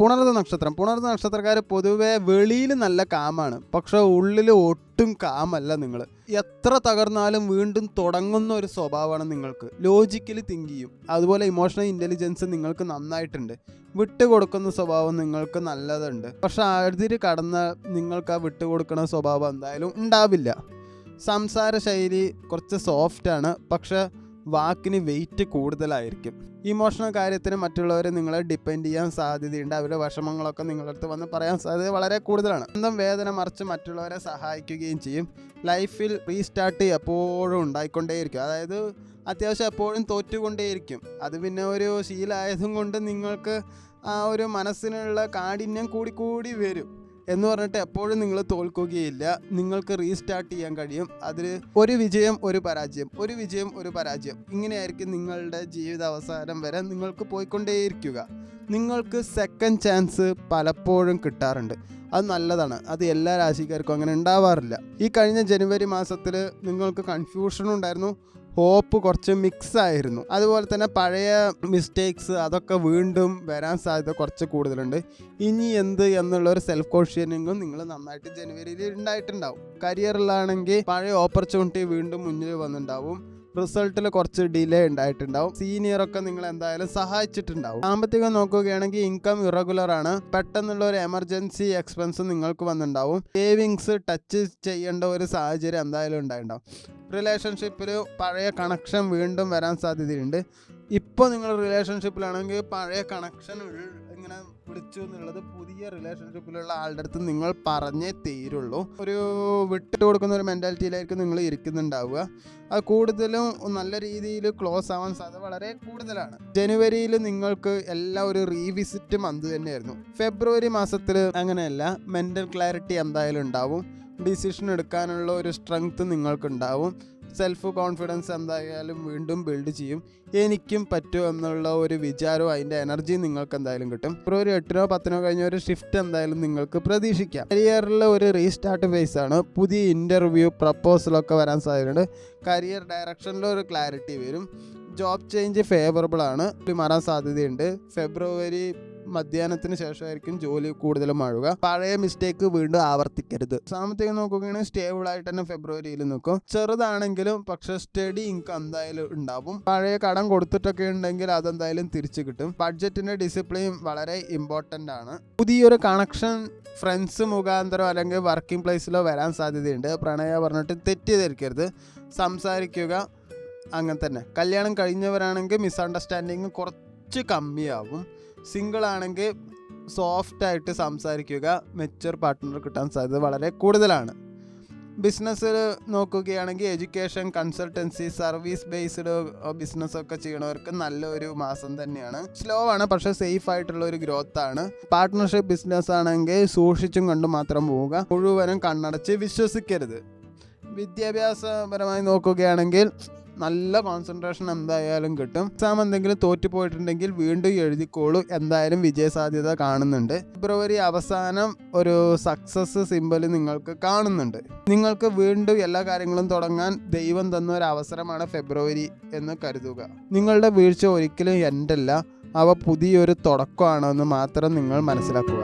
പുണർന്ന നക്ഷത്രം. പുണർന്ന നക്ഷത്രക്കാർ പൊതുവെ വെളിയിൽ നല്ല കാമാണ്. പക്ഷെ ഉള്ളിൽ ഒട്ടും കാമല്ല നിങ്ങൾ എത്ര തകർന്നാലും വീണ്ടും തുടങ്ങുന്ന ഒരു സ്വഭാവമാണ് നിങ്ങൾക്ക്. ലോജിക്കലി തിങ്ക് ചെയ്യും. അതുപോലെ ഇമോഷണൽ ഇന്റലിജൻസ് നിങ്ങൾക്ക് നന്നായിട്ടുണ്ട്. വിട്ടുകൊടുക്കുന്ന സ്വഭാവം നിങ്ങൾക്ക് നല്ലതുണ്ട്. പക്ഷെ അതിര് കടന്ന നിങ്ങൾക്ക് ആ വിട്ടുകൊടുക്കുന്ന സ്വഭാവം എന്തായാലും ഉണ്ടാവില്ല. സംസാര ശൈലി കുറച്ച് സോഫ്റ്റാണ് പക്ഷെ വാക്കിന് വെയിറ്റ് കൂടുതലായിരിക്കും. ഇമോഷണൽ കാര്യത്തിന് മറ്റുള്ളവരെ നിങ്ങളെ ഡിപ്പെൻഡ് ചെയ്യാൻ സാധ്യതയുണ്ട്. അവരുടെ വിഷമങ്ങളൊക്കെ നിങ്ങളുടെ അടുത്ത് വന്ന് പറയാൻ സാധ്യത വളരെ കൂടുതലാണ്. സ്വന്തം വേദന മറിച്ച് മറ്റുള്ളവരെ സഹായിക്കുകയും ചെയ്യും. ലൈഫിൽ റീസ്റ്റാർട്ട് എപ്പോഴും ഉണ്ടായിക്കൊണ്ടേയിരിക്കും. അതായത് അത്യാവശ്യം എപ്പോഴും തോറ്റുകൊണ്ടേയിരിക്കും. അത് പിന്നെ ഒരു ശീലമായതും കൊണ്ട് നിങ്ങൾക്ക് ആ ഒരു മനസ്സിനുള്ള കാഠിന്യം കൂടി കൂടി വരും. എന്ന് പറഞ്ഞിട്ട് എപ്പോഴും നിങ്ങൾ തോൽക്കുകയില്ല. നിങ്ങൾക്ക് റീസ്റ്റാർട്ട് ചെയ്യാൻ കഴിയും. അതിൽ ഒരു വിജയം ഒരു പരാജയം ഒരു വിജയം ഒരു പരാജയം. ഇങ്ങനെയായിരിക്കും നിങ്ങളുടെ ജീവിത അവസാനം വരെ നിങ്ങൾക്ക് പോയിക്കൊണ്ടേയിരിക്കുക. നിങ്ങൾക്ക് സെക്കൻഡ് ചാൻസ് പലപ്പോഴും കിട്ടാറുണ്ട്. അത് നല്ലതാണ്. അത് എല്ലാ രാശിക്കാർക്കും അങ്ങനെ ഉണ്ടാവാറില്ല. ഈ കഴിഞ്ഞ ജനുവരി മാസത്തിൽ നിങ്ങൾക്ക് കൺഫ്യൂഷൻ ഉണ്ടായിരുന്നു. ഹോപ്പ് കുറച്ച് മിക്സ് ആയിരുന്നു അതുപോലെ തന്നെ പഴയ മിസ്റ്റേക്സ് അതൊക്കെ വീണ്ടും വരാൻ സാധ്യത കുറച്ച് കൂടുതലുണ്ട്. ഇനി എന്ത് എന്നുള്ള ഒരു സെൽഫ് കോൺഷ്യനിങ്ങും നിങ്ങൾ നന്നായിട്ട് ജനുവരിയിൽ ഉണ്ടായിട്ടുണ്ടാവും. കരിയറിലാണെങ്കിൽ പഴയ ഓപ്പർച്യൂണിറ്റി വീണ്ടും മുന്നിൽ വന്നിട്ടുണ്ടാവും റിസൾട്ടിൽ കുറച്ച് ഡിലേ ഉണ്ടായിട്ടുണ്ടാവും. സീനിയർ ഒക്കെ നിങ്ങൾ എന്തായാലും സഹായിച്ചിട്ടുണ്ടാവും. സാമ്പത്തികം നോക്കുകയാണെങ്കിൽ ഇൻകം ഇറഗുലർ ആണ്. പെട്ടെന്നുള്ള ഒരു എമർജൻസി എക്സ്പെൻസ് നിങ്ങൾക്ക് വന്നിട്ടുണ്ടാവും സേവിങ്സ് ടച്ച് ചെയ്യേണ്ട ഒരു സാഹചര്യം എന്തായാലും ഉണ്ടായിട്ടുണ്ടാവും. റിലേഷൻഷിപ്പിൽ പഴയ കണക്ഷൻ വീണ്ടും വരാൻ സാധ്യതയുണ്ട്. ഇപ്പോൾ നിങ്ങൾ റിലേഷൻഷിപ്പിലാണെങ്കിൽ പഴയ കണക്ഷൻ ഇങ്ങനെ വിളിച്ചു എന്നുള്ളത് പുതിയ റിലേഷൻഷിപ്പിലുള്ള ആളുടെ അടുത്ത് നിങ്ങൾ പറഞ്ഞേ തീരുള്ളൂ. ഒരു വിട്ടിട്ട് കൊടുക്കുന്ന ഒരു മെന്റാലിറ്റിയിലായിരിക്കും നിങ്ങൾ ഇരിക്കുന്നുണ്ടാവുക. അത് കൂടുതലും നല്ല രീതിയിൽ ക്ലോസ് ആവാൻ സാധ്യത വളരെ കൂടുതലാണ്. ജനുവരിയിൽ നിങ്ങൾക്ക് എല്ലാ ഒരു റീവിസിറ്റ് മന്ത് തന്നെയായിരുന്നു. ഫെബ്രുവരി മാസത്തിൽ അങ്ങനെയല്ല മെന്റൽ ക്ലാരിറ്റി എന്തായാലും ഉണ്ടാവും. ഡിസിഷൻ എടുക്കാനുള്ള ഒരു സ്ട്രെങ്ത് നിങ്ങൾക്കുണ്ടാവും. സെൽഫ് കോൺഫിഡൻസ് എന്തായാലും വീണ്ടും ബിൽഡ് ചെയ്യും. എനിക്കും പറ്റും എന്നുള്ള ഒരു വിചാരവും അതിന്റെ എനർജി നിങ്ങൾക്ക് എന്തായാലും കിട്ടും. ഫെബ്രുവരി എട്ടിനോ പത്തിനോ കഴിഞ്ഞ ഒരു ഷിഫ്റ്റ് എന്തായാലും നിങ്ങൾക്ക് പ്രതീക്ഷിക്കാം. കരിയറിലെ ഒരു റീസ്റ്റാർട്ട് ഫേസ് ആണ്. പുതിയ ഇന്റർവ്യൂ പ്രപ്പോസലൊക്കെ വരാൻ സാധ്യതയുണ്ട്. കരിയർ ഡയറക്ഷനിൽ ഒരു ക്ലാരിറ്റി വരും. ജോബ് ചേഞ്ച് ഫേവറബിൾ ആണ്. മാറാൻ സാധ്യതയുണ്ട്. ഫെബ്രുവരി മധ്യാഹ്നത്തിന് ശേഷമായിരിക്കും ജോലി കൂടുതലും മഴുക പഴയ മിസ്റ്റേക്ക് വീണ്ടും ആവർത്തിക്കരുത്. സാമ്പത്തികം നോക്കുകയാണെങ്കിൽ സ്റ്റേബിൾ ആയിട്ട് തന്നെ ഫെബ്രുവരിയിൽ നിൽക്കും. ചെറുതാണെങ്കിലും പക്ഷെ സ്റ്റഡി ഇൻകം എന്തായാലും ഉണ്ടാവും. പഴയ കടം കൊടുത്തിട്ടൊക്കെ ഉണ്ടെങ്കിൽ അതെന്തായാലും തിരിച്ചു കിട്ടും. ബഡ്ജറ്റിന്റെ ഡിസിപ്ലിൻ വളരെ ഇമ്പോർട്ടന്റ് ആണ്. പുതിയൊരു കണക്ഷൻ ഫ്രണ്ട്സ് മുഖാന്തരം അല്ലെങ്കിൽ വർക്കിംഗ് പ്ലേസിലോ വരാൻ സാധ്യതയുണ്ട്. പ്രണയ പറഞ്ഞിട്ട് തെറ്റിദ്ധരിക്കരുത്. സംസാരിക്കുക അങ്ങനെ തന്നെ. കല്യാണം കഴിഞ്ഞവരാണെങ്കിൽ മിസ്അണ്ടർസ്റ്റാൻഡിങ് കുറച്ച് കമ്മിയാവും. സിംഗിൾ ആണെങ്കിൽ സോഫ്റ്റ് ആയിട്ട് സംസാരിക്കുക മെച്ചർ പാർട്ട്ണർ കിട്ടാൻ സാധ്യത വളരെ കൂടുതലാണ്. ബിസിനസ്സിൽ നോക്കുകയാണെങ്കിൽ എഡ്യൂക്കേഷൻ കൺസൾട്ടൻസി സർവീസ് ബേസ്ഡ് ബിസിനസ്സൊക്കെ ചെയ്യണവർക്ക് നല്ലൊരു മാസം തന്നെയാണ്. സ്ലോ ആണ് പക്ഷേ സേഫ് ആയിട്ടുള്ള ഒരു ഗ്രോത്ത് ആണ്. പാർട്ട്ണർഷിപ്പ് ബിസിനസ് ആണെങ്കിൽ സൂക്ഷിച്ചും കണ്ട് മാത്രം പോവുക മുഴുവനും കണ്ണടച്ച് വിശ്വസിക്കരുത്. വിദ്യാഭ്യാസപരമായി നോക്കുകയാണെങ്കിൽ നല്ല കോൺസെൻട്രേഷൻ എന്തായാലും കിട്ടും. എക്സാം എന്തെങ്കിലും തോറ്റു പോയിട്ടുണ്ടെങ്കിൽ വീണ്ടും എഴുതിക്കോളൂ. എന്തായാലും വിജയ സാധ്യത കാണുന്നുണ്ട്. ഫെബ്രുവരി അവസാനം ഒരു സക്സസ് സിമ്പൽ നിങ്ങൾക്ക് കാണുന്നുണ്ട്. നിങ്ങൾക്ക് വീണ്ടും എല്ലാ കാര്യങ്ങളും തുടങ്ങാൻ ദൈവം തന്ന ഒരു അവസരമാണ് ഫെബ്രുവരി എന്ന് കരുതുക. നിങ്ങളുടെ വീഴ്ച ഒരിക്കലും എന്റല്ല അവ പുതിയൊരു തുടക്കമാണെന്ന് മാത്രം നിങ്ങൾ മനസ്സിലാക്കുക.